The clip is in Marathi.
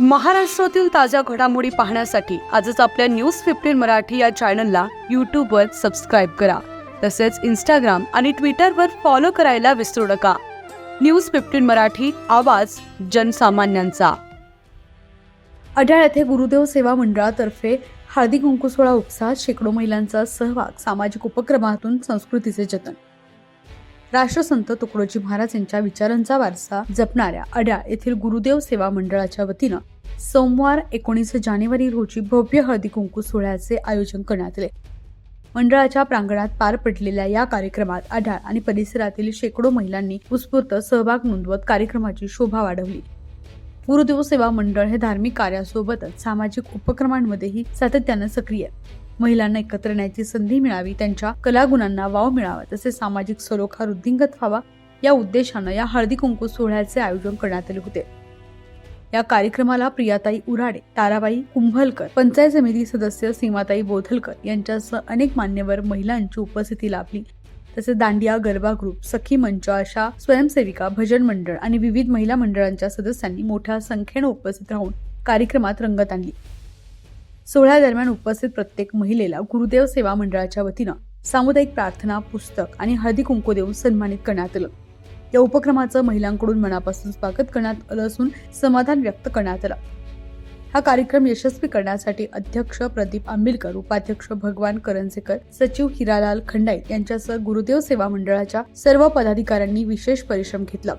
महाराष्ट्रातील ताज्या घडामोडी पाहण्यासाठी आजच आपल्या न्यूज फिफ्टीन मराठी या चॅनलला यूट्यूबवर सबस्क्राईब करा. तसेच इंस्टाग्राम आणि ट्विटरवर फॉलो करायला विसरू नका. न्यूज फिफ्टीन मराठी आवाज जनसामान्यांचा. अड्याळ येथे गुरुदेव सेवा मंडळातर्फे हळदी कुंकू सोहळा उपसात शेकडो महिलांचा सहभाग सामाजिक उपक्रमातून संस्कृतीचे जतन. राष्ट्रसंत तुकडोजी महाराज यांच्या विचारांचा वारसा जपणाऱ्या अड्या येथील गुरुदेव सेवा मंडळाच्या वतीनं सोमवार एकोणीस जानेवारी रोजी भव्य हळदी कुंकू सोहळ्याचे आयोजन करण्यात आले. मंडळाच्या प्रांगणात पार पडलेल्या या कार्यक्रमात अढाळ आणि परिसरातील शेकडो महिलांनी उत्स्फूर्त सहभाग नोंदवत कार्यक्रमाची शोभा वाढवली. गुरुदेव सेवा मंडळ हे धार्मिक कार्यासोबतच सामाजिक उपक्रमांमध्येही सातत्यानं सक्रिय महिलांना एकत्र येण्याची संधी मिळावी त्यांच्या कलागुणांना वाव मिळावा तसेच सामाजिक सलोखा वृद्धिंगत व्हावा या उद्देशानं या हळदी कुंकू सोहळ्याचे आयोजन करण्यात आले होते. या कार्यक्रमाला प्रियाताई उराडे ताराबाई कुंभलकर पंचायत समिती सदस्य सीमाताई बोधलकर यांच्यासह अनेक मान्यवर महिलांची उपस्थिती लाभली. तसेच दांडिया गरबा ग्रुप सखी मंच अशा स्वयंसेविका भजन मंडळ आणि विविध महिला मंडळांच्या सदस्यांनी मोठ्या संख्येनं उपस्थित राहून कार्यक्रमात रंगत आणली. सोहळ्यादरम्यान उपस्थित प्रत्येक महिलेला गुरुदेव सेवा मंडळाच्या वतीनं सामुदायिक प्रार्थना पुस्तक आणि हळदी कुंकू देऊन सन्मानित करण्यात आलं. या उपक्रमाचं महिलांकडून मनापासून स्वागत करण्यात आलं असून समाधान व्यक्त करण्यात आलं. हा कार्यक्रम यशस्वी करण्यासाठी अध्यक्ष प्रदीप आंबिलकर उपाध्यक्ष भगवान करंजेकर सचिव हिरालाल खंडाईत यांच्यासह गुरुदेव सेवा मंडळाच्या सर्व पदाधिकाऱ्यांनी विशेष परिश्रम घेतला.